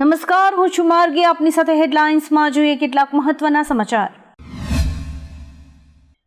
નમસ્કાર, હું છું માર્ગી. આપની સાથે હેડલાઇન્સમાં જોઈએ કેટલાક મહત્વના સમાચાર.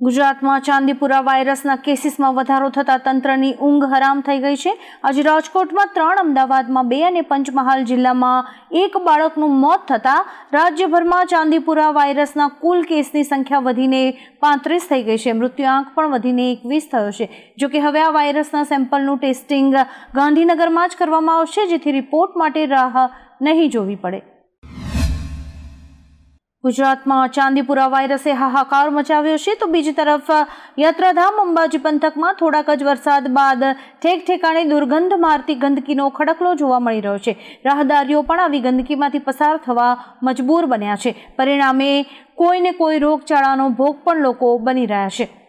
ગુજરાતમાં ચાંદીપુરા વાયરસના કેસીસમાં વધારો થતાં તંત્રની ઊંઘ હરામ થઈ ગઈ છે. આજે રાજકોટમાં ત્રણ, અમદાવાદમાં બે અને પંચમહાલ જિલ્લામાં એક બાળકનું મોત થતાં રાજ્યભરમાં ચાંદીપુરા વાયરસના કુલ કેસની સંખ્યા વધીને પાંત્રીસ થઈ ગઈ છે. મૃત્યુઆંક પણ વધીને એકવીસ થયો છે. જોકે હવે આ વાયરસના સેમ્પલનું ટેસ્ટિંગ ગાંધીનગરમાં જ કરવામાં આવશે, જેથી રિપોર્ટ માટે રાહ નહીં જોવી પડે. ગુજરાતમાં ચાંદીપુરા વાયરસે હાહાકાર મચાવ્યો છે, તો બીજી તરફ યાત્રાધામ અંબાજી પંથકમાં થોડાક જ વરસાદ બાદ ઠેક ઠેકાણે દુર્ગંધ મારતી ગંદકીનો ખડકલો જોવા મળી રહ્યો છે. રાહદારીઓ પણ આવી ગંદકીમાંથી પસાર થવા મજબૂર બન્યા છે. પરિણામે કોઈને કોઈ રોગચાળાનો ભોગ પણ લોકો બની રહ્યા છે.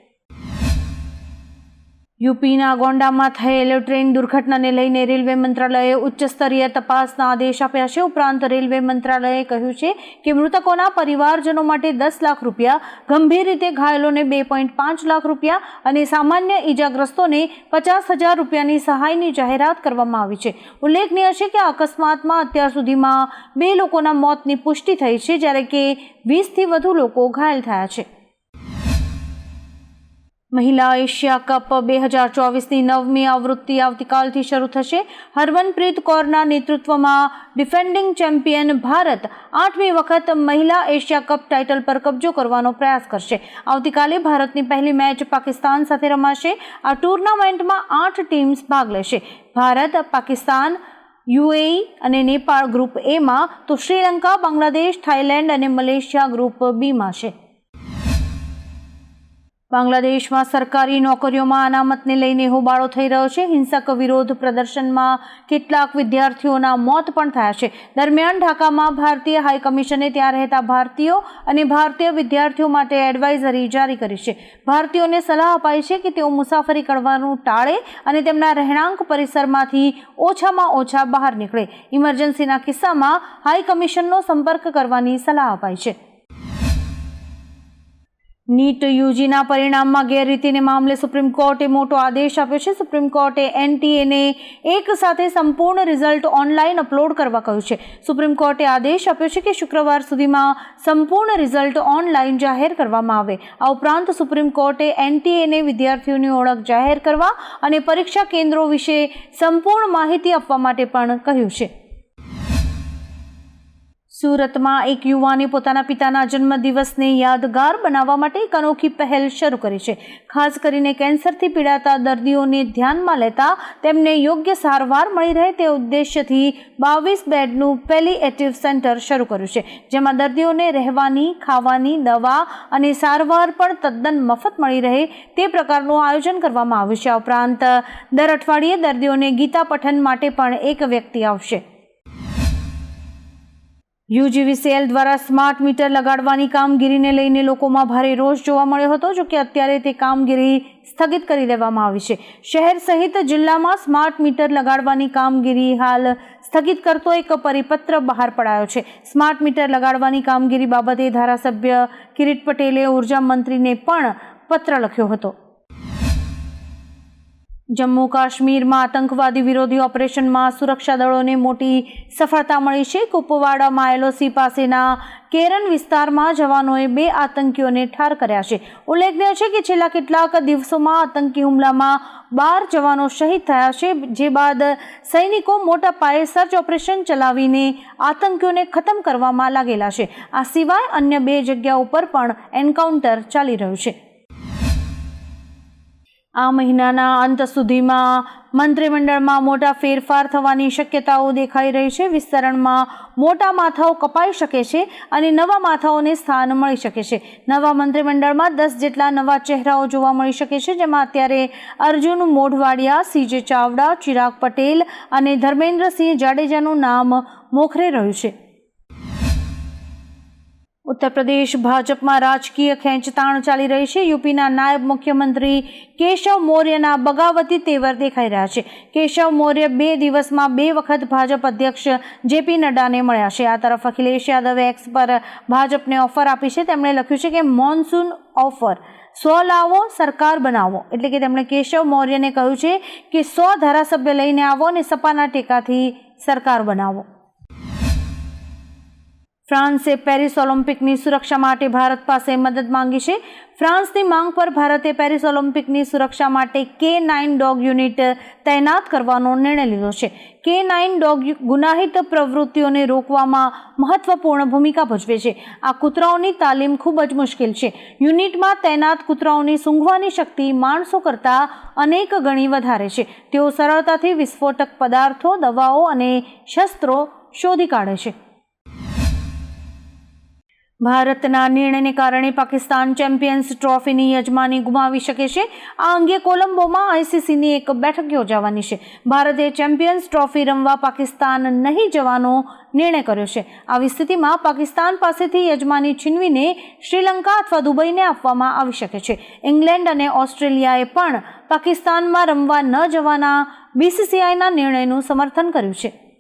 યુપીના ગોંડામાં થયેલ ટ્રેન દુર્ઘટનાને લઈને રેલવે મંત્રાલયે ઉચ્ચ સ્તરીય તપાસના આદેશ આપ્યા છે. ઉપરાંત રેલવે મંત્રાલયે કહ્યું છે કે મૃતકોના પરિવારજનો માટે દસ લાખ રૂપિયા, ગંભીર રીતે ઘાયલોને બે પોઈન્ટ પાંચ લાખ રૂપિયા અને સામાન્ય ઈજાગ્રસ્તોને પચાસ હજાર રૂપિયાની સહાયની જાહેરાત કરવામાં આવી છે. ઉલ્લેખનીય છે કે અકસ્માતમાં અત્યાર સુધીમાં બે લોકોના મોતની પુષ્ટિ થઈ છે, જ્યારે કે વીસથી વધુ લોકો ઘાયલ થયા છે. મહિલા એશિયા કપ બે હજાર ચોવીસની નવમી આવૃત્તિ આવતીકાલથી શરૂ થશે. હરમનપ્રીત કૌરના નેતૃત્વમાં ડિફેન્ડિંગ ચેમ્પિયન ભારત આઠમી વખત મહિલા એશિયા કપ ટાઇટલ પર કબજો કરવાનો પ્રયાસ કરશે. આવતીકાલે ભારતની પહેલી મેચ પાકિસ્તાન સાથે રમાશે. આ ટુર્નામેન્ટમાં આઠ ટીમ્સ ભાગ લેશે. ભારત, પાકિસ્તાન, યુએઈ અને નેપાળ ગ્રુપ એમાં તો શ્રીલંકા, બાંગ્લાદેશ, થાઇલેન્ડ અને મલેશિયા ગ્રુપ બીમાં છે. બાંગ્લાદેશમાં સરકારી નોકરીઓમાં અનામતને લઈને હોબાળો થઈ રહ્યો છે. હિંસક વિરોધ પ્રદર્શનમાં કેટલાક વિદ્યાર્થીઓના મોત પણ થયા છે. દરમિયાન ઢાકામાં ભારતીય હાઈ કમિશને ત્યાં રહેતા ભારતીયો અને ભારતીય વિદ્યાર્થીઓ માટે એડવાઇઝરી જારી કરી છે. ભારતીયોને સલાહ અપાઈ છે કે તેઓ મુસાફરી કરવાનું ટાળે અને તેમના રહેણાંક પરિસરમાંથી ઓછામાં ઓછા બહાર નીકળે. ઇમરજન્સીના કિસ્સામાં હાઈ કમિશનનો સંપર્ક કરવાની સલાહ અપાઈ છે. નીટ યુજીના પરિણામમાં ગેરરીતિને મામલે સુપ્રીમ કોર્ટે મોટો આદેશ આપ્યો છે. સુપ્રીમ કોર્ટે એનટીએને એક સાથે સંપૂર્ણ રિઝલ્ટ ઓનલાઈન અપલોડ કરવા કહ્યું છે. સુપ્રીમ કોર્ટે આદેશ આપ્યો છે કે શુક્રવાર સુધીમાં સંપૂર્ણ રિઝલ્ટ ઓનલાઈન જાહેર કરવામાં આવે. આ ઉપરાંત સુપ્રીમ કોર્ટે એનટીએને વિદ્યાર્થીઓની ઓળખ જાહેર કરવા અને પરીક્ષા કેન્દ્રો વિશે સંપૂર્ણ માહિતી આપવા માટે પણ કહ્યું છે. સુરતમાં એક યુવાને પોતાના પિતાના જન્મદિવસને યાદગાર બનાવવા માટે એક અનોખી પહેલ શરૂ કરી છે. ખાસ કરીને કેન્સરથી પીડાતા દર્દીઓને ધ્યાનમાં લેતા તેમને યોગ્ય સારવાર મળી રહે તે ઉદ્દેશ્યથી બાવીસ બેડનું પેલિએટિવ સેન્ટર શરૂ કર્યું છે, જેમાં દર્દીઓને રહેવાની, ખાવાની, દવા અને સારવાર પણ તદ્દન મફત મળી રહે તે પ્રકારનું આયોજન કરવામાં આવ્યું છે. ઉપરાંત દર અઠવાડિયે દર્દીઓને ગીતા પઠન માટે પણ એક વ્યક્તિ આવશે. યુજીવીસીએલ દ્વારા સ્માર્ટ મીટર લગાડવાની કામગીરીને લઈને લોકોમાં ભારે રોષ જોવા મળ્યો હતો, જો કે અત્યારે તે કામગીરી સ્થગિત કરી દેવામાં આવી છે. શહેર સહિત જિલ્લામાં સ્માર્ટ મીટર લગાડવાની કામગીરી હાલ સ્થગિત કરતો એક પરિપત્ર બહાર પડાયો છે. સ્માર્ટ મીટર લગાડવાની કામગીરી બાબતે ધારાસભ્ય કિરીટ પટેલે ઊર્જા મંત્રીને પણ પત્ર લખ્યો હતો. જમ્મુ કાશ્મીરમાં આતંકવાદી વિરોધી ઓપરેશનમાં સુરક્ષા દળોને મોટી સફળતા મળી છે. કુપવાડામાં એલઓસી પાસેના કેરન વિસ્તારમાં જવાનોએ બે આતંકીઓને ઠાર કર્યા છે. ઉલ્લેખનીય છે કે છેલ્લા કેટલાક દિવસોમાં આતંકી હુમલામાં બાર જવાનો શહીદ થયા છે, જે બાદ સૈનિકો મોટા પાયે સર્ચ ઓપરેશન ચલાવીને આતંકીઓને ખતમ કરવામાં લાગેલા છે. આ સિવાય અન્ય બે જગ્યા ઉપર પણ એન્કાઉન્ટર ચાલી રહ્યું છે. આ મહિનાના અંત સુધીમાં મંત્રીમંડળમાં મોટા ફેરફાર થવાની શક્યતાઓ દેખાઈ રહી છે. વિસ્તરણમાં મોટા માથાઓ કપાઈ શકે છે અને નવા માથાઓને સ્થાન મળી શકે છે. નવા મંત્રીમંડળમાં દસ જેટલા નવા ચહેરાઓ જોવા મળી શકે છે, જેમાં અત્યારે અર્જુન મોઢવાડિયા, સીજે ચાવડા, ચિરાગ પટેલ અને ધર્મેન્દ્રસિંહ જાડેજાનું નામ મોખરે રહ્યું છે. ઉત્તર પ્રદેશ ભાજપમાં રાજકીય ખેંચતાણ ચાલી રહી છે. યુપીના નાયબ મુખ્યમંત્રી કેશવ મૌર્યના બગાવતી તેવર દેખાઈ રહ્યા છે. કેશવ મૌર્ય બે દિવસમાં બે વખત ભાજપ અધ્યક્ષ જેપી નડ્ડાને મળ્યા છે. આ તરફ અખિલેશ યાદવે એક્સ પર ભાજપને ઓફર આપી છે. તેમણે લખ્યું છે કે, મોન્સૂન ઓફર, સો લાવો, સરકાર બનાવો. એટલે કે તેમણે કેશવ મૌર્યને કહ્યું છે કે, સો ધારાસભ્ય લઈને આવો અને સપાના ટેકાથી સરકાર બનાવો. ફ્રાન્સે પેરિસ ઓલિમ્પિકની સુરક્ષા માટે ભારત પાસે મદદ માંગી છે. ફ્રાન્સની માંગ પર ભારતે પેરિસ ઓલિમ્પિકની સુરક્ષા માટે કે નાઇન ડોગ યુનિટ તૈનાત કરવાનો નિર્ણય લીધો છે. કે નાઇન ડોગ ગુનાહિત પ્રવૃત્તિઓને રોકવામાં મહત્વપૂર્ણ ભૂમિકા ભજવે છે. આ કૂતરાઓની તાલીમ ખૂબ જ મુશ્કેલ છે. યુનિટમાં તૈનાત કૂતરાઓની સૂંઘવાની શક્તિ માણસો કરતાં અનેક ગણી વધારે છે. તેઓ સરળતાથી વિસ્ફોટક પદાર્થો, દવાઓ અને શસ્ત્રો શોધી કાઢે છે. ભારતના નિર્ણયને કારણે પાકિસ્તાન ચેમ્પિયન્સ ટ્રોફીની યજમાની ગુમાવી શકે છે. આ અંગે કોલંબોમાં આઈસીસીની એક બેઠક યોજાવાની છે. ભારતે ચેમ્પિયન્સ ટ્રોફી રમવા પાકિસ્તાન નહીં જવાનો નિર્ણય કર્યો છે. આવી સ્થિતિમાં પાકિસ્તાન પાસેથી યજમાની છીનવીને શ્રીલંકા અથવા દુબઈને આપવામાં આવી શકે છે. ઇંગ્લેન્ડ અને ઓસ્ટ્રેલિયાએ પણ પાકિસ્તાનમાં રમવા ન જવાના બીસીસીઆઈના નિર્ણયનું સમર્થન કર્યું છે.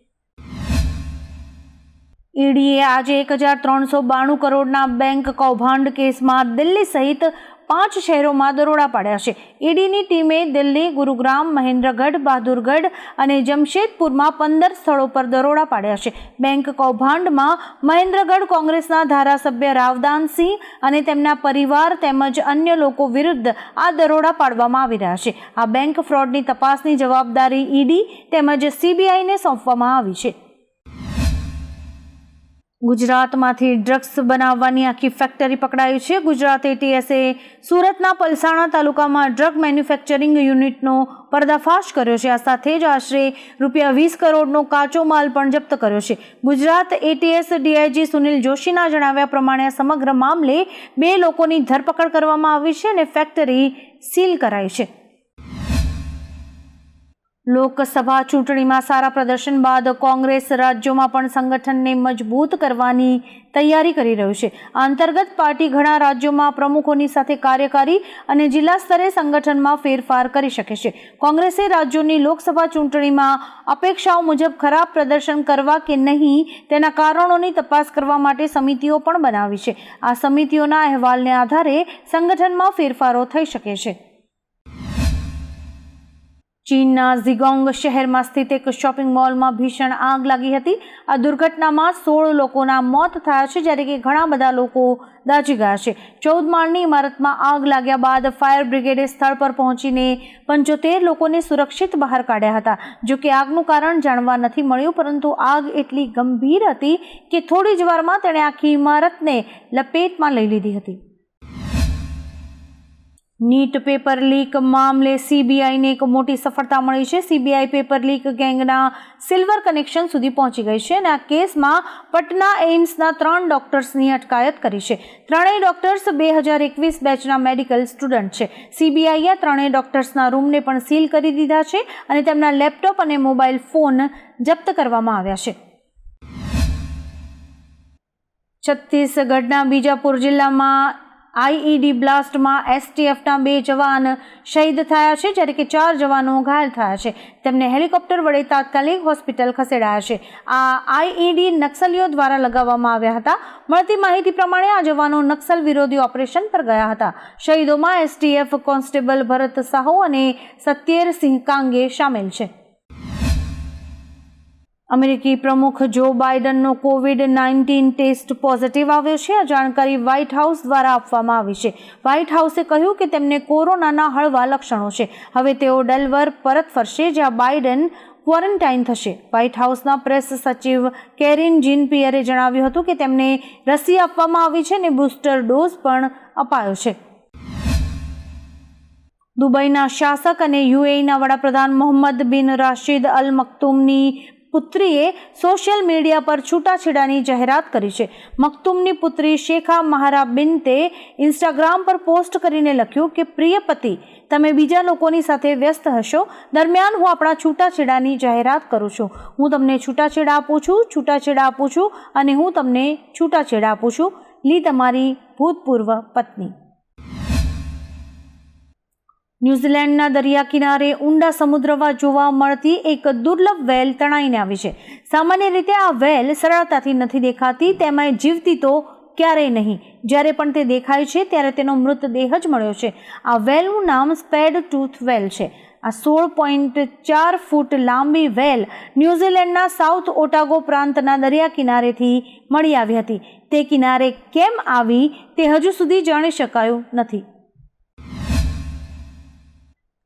ઈડીએ આજે એક હજાર ત્રણસો બાણું કરોડના બેંક કૌભાંડ કેસમાં દિલ્હી સહિત પાંચ શહેરોમાં દરોડા પાડ્યા છે. ઈડીની ટીમે દિલ્હી, ગુરુગ્રામ, મહેન્દ્રગઢ, બહાદુરગઢ અને જમશેદપુરમાં પંદર સ્થળો પર દરોડા પાડ્યા છે. બેંક કૌભાંડમાં મહેન્દ્રગઢ કોંગ્રેસના ધારાસભ્ય રાવદાનસિંહ અને તેમના પરિવાર તેમજ અન્ય લોકો વિરુદ્ધ આ દરોડા પાડવામાં આવી રહ્યા છે. આ બેંક ફ્રોડની તપાસની જવાબદારી ઈડી તેમજ સીબીઆઈને સોંપવામાં આવી છે. ગુજરાતમાંથી ડ્રગ્સ બનાવવાની આખી ફેક્ટરી પકડાઈ છે. ગુજરાત એટીએસએ સુરતના પલસાણા તાલુકામાં ડ્રગ મેન્યુફેક્ચરિંગ યુનિટનો પર્દાફાશ કર્યો છે. આ સાથે જ આશરે રૂપિયા વીસ કરોડનો કાચો માલ પણ જપ્ત કર્યો છે. ગુજરાત એટીએસ ડીઆઈજી સુનિલ જોશીના જણાવ્યા પ્રમાણે આ સમગ્ર મામલે બે લોકોની ધરપકડ કરવામાં આવી છે અને ફેક્ટરી સીલ કરાઈ છે. લોકસભા ચૂંટણીમાં સારા પ્રદર્શન બાદ કોંગ્રેસ રાજ્યોમાં પણ સંગઠનને મજબૂત કરવાની તૈયારી કરી રહ્યું છે. અંતર્ગત પાર્ટી ઘણા રાજ્યોમાં પ્રમુખોની સાથે કાર્યકારી અને જિલ્લા સ્તરે સંગઠનમાં ફેરફાર કરી શકે છે. કોંગ્રેસે રાજ્યોની લોકસભા ચૂંટણીમાં અપેક્ષાઓ મુજબ ખરાબ પ્રદર્શન કરવા કે નહીં તેના કારણોની તપાસ કરવા માટે સમિતિઓ પણ બનાવી છે. આ સમિતિઓના અહેવાલને આધારે સંગઠનમાં ફેરફારો થઈ શકે છે. ચીનના ઝિગોંગ શહેરમાં સ્થિત એક શોપિંગ મોલમાં ભીષણ આગ લાગી હતી. આ દુર્ઘટનામાં સોળ લોકોના મોત થયા છે, જ્યારે કે ઘણા બધા લોકો દાજી ગયા છે. ચૌદ માળની ઇમારતમાં આગ લાગ્યા બાદ ફાયર બ્રિગેડે સ્થળ પર પહોંચીને પંચોતેર લોકોને સુરક્ષિત બહાર કાઢ્યા હતા. જો કે આગનું કારણ જાણવા નથી મળ્યું, પરંતુ આગ એટલી ગંભીર હતી કે થોડી જ વારમાં તેણે આખી ઇમારતને લપેટમાં લઈ લીધી હતી. નીટ પેપર લીક મામલે સીબીઆઈને એક મોટી સફળતા મળી છે. સીબીઆઈ પેપર લીક ગેંગના સિલ્વર કનેક્શન સુધી પહોંચી ગઈ છે અને આ કેસમાં પટના એઇમ્સના ત્રણ ડોક્ટર્સની અટકાયત કરી છે. ત્રણેય ડોક્ટર્સ બે હજાર એકવીસ બેચના મેડિકલ સ્ટુડન્ટ છે. સીબીઆઈએ ત્રણેય ડોક્ટર્સના રૂમને પણ સીલ કરી દીધા છે અને તેમના લેપટોપ અને મોબાઈલ ફોન જપ્ત કરવામાં આવ્યા છે. છત્તીસગઢના બીજાપુર જિલ્લામાં આઈઈડી બ્લાસ્ટમાં એસટીએફના બે જવાન શહીદ થયા છે, જ્યારે કે ચાર જવાનો ઘાયલ થયા છે. તેમને હેલિકોપ્ટર વડે તાત્કાલિક હોસ્પિટલ ખસેડાયા છે. આ આઈઈડી નક્સલીઓ દ્વારા લગાવવામાં આવ્યા હતા. મળતી માહિતી પ્રમાણે આ જવાનો નક્સલ વિરોધી ઓપરેશન પર ગયા હતા. શહીદોમાં એસટીએફ કોન્સ્ટેબલ ભરત સાહુ અને સત્યેર સિંહ કાંગે સામેલ છે. અમેરિકી પ્રમુખ જો બાઇડનનો કોવિડ નાઇન્ટીન ટેસ્ટ પોઝિટિવ આવ્યો છે, આ જાણકારી વ્હાઇટ હાઉસ દ્વારા આપવામાં આવી છે. વ્હાઇટ હાઉસે કહ્યું કે તેમને કોરોનાના હળવા લક્ષણો છે. હવે તેઓ ડેલવર પરત ફરશે જ્યાં બાઇડન ક્વોરન્ટાઇન થશે. વ્હાઇટ હાઉસના પ્રેસ સચિવ કેરિન જીન પિયરે જણાવ્યું હતું કે તેમને રસી આપવામાં આવી છે અને બૂસ્ટર ડોઝ પણ અપાયો છે. દુબઈના શાસક અને યુએઈના વડાપ્રધાન મોહમ્મદ બિન રાશિદ અલ મક્તુમની પુત્રીએ સોશિયલ મીડિયા પર છૂટાછેડાની જાહેરાત કરી છે. મક્તુમની પુત્રી શેખા મહારા બિનતે ઇન્સ્ટાગ્રામ પર પોસ્ટ કરીને લખ્યું કે, પ્રિય પતિ, તમે બીજા લોકોની સાથે વ્યસ્ત હશો. દરમિયાન હું આપણા છૂટાછેડાની જાહેરાત કરું છું. હું તમને છૂટાછેડા આપું છું, છૂટાછેડા આપું છું અને હું તમને છૂટાછેડા આપું છું. લી તમારી ભૂતપૂર્વ પત્ની. ન્યૂઝીલેન્ડના દરિયા કિનારે ઊંડા સમુદ્રમાં જોવા મળતી એક દુર્લભ વેલ તણાઈને આવી છે. સામાન્ય રીતે આ વેલ સરળતાથી નથી દેખાતી, તેમાંય જીવતી તો ક્યારેય નહીં. જ્યારે પણ તે દેખાય છે, ત્યારે તેનો મૃતદેહ જ મળ્યો છે. આ વેલનું નામ સ્પેડ ટૂથ વેલ છે. આ સોળ પોઈન્ટ ચાર ફૂટ લાંબી વેલ ન્યૂઝીલેન્ડના સાઉથ ઓટાગો પ્રાંતના દરિયા કિનારેથી મળી આવી હતી. તે કિનારે કેમ આવી, તે હજુ સુધી જાણી શકાયું નથી.